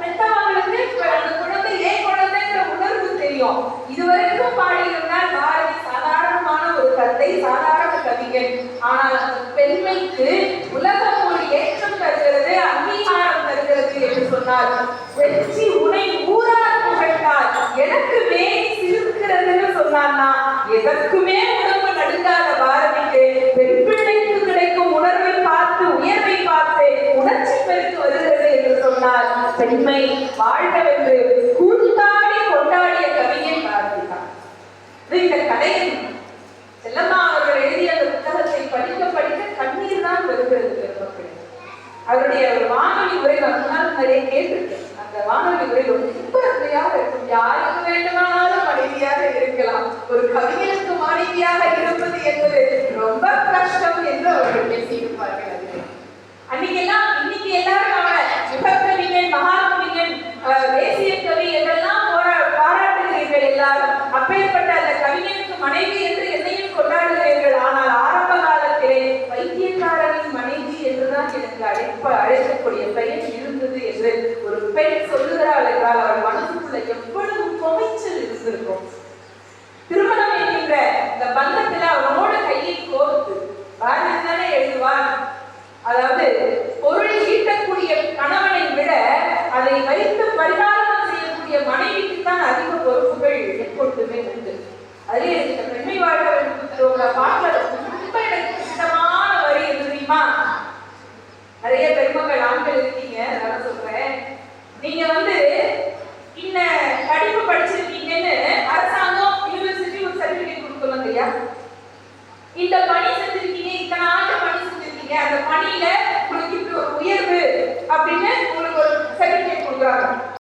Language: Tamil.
பெற்றவங்களுக்கு அந்த ஏன் குழந்தைங்கிற உணர்வு தெரியும். இதுவரைக்கும் பாடியிருந்தால் பாரதி சாதாரணமான ஒரு கத்தை சாதாரண கவிஞன். ஆனால் பெண்மைக்கு உலகம் ஒரு ஏற்றம் தருகிறது அங்கீகாரம் தருகிறது என்று சொன்னால் வெற்றி உனை ஊரா எனக்குமே சிரிக்கிறதுன்னு சொன்னான்னா எதற்குமே உடம்பு நடுங்காத பாரதி பெண்மை வாழ்கவென்று கூத்தாடி கொண்டாடிய கவியை பாரதி தான் இந்த கதை. செல்லம்மா அவர்கள் எழுதிய அந்த புத்தகத்தை படிக்க படிக்க கண்ணீர் தான் வருகிறது பெருமக்களே. அவருடைய ஒரு வானொலி உரை நான் முன்னால் நிறைய கேட்டிருக்கேன். அந்த வானொலி உரை ரொம்ப சொல்லுகிறாள் என்றால் அவள் மனசுக்குள்ள எவ்வளவு குமைச்சல் இருந்திருக்கும். திருமணம் என்கின்ற இந்த பந்தத்துல அவனோட கையை கோர்த்து பாரதி தானே எழுதுவான் அதாவது பொருள் ஈட்டக்கூடிய கணவனை விட அதை வைத்து படிப்பு படிச்சிருக்கீங்கன்னு அரசாங்கம் யூனிவர்சிட்டி ஒரு சர்டிபிகேட் கொடுக்கணும் இல்லையா இந்த பணி செஞ்சிருக்கீங்க இத்தனை ஆண்டு பணி செஞ்சிருக்கீங்க அந்த பணியில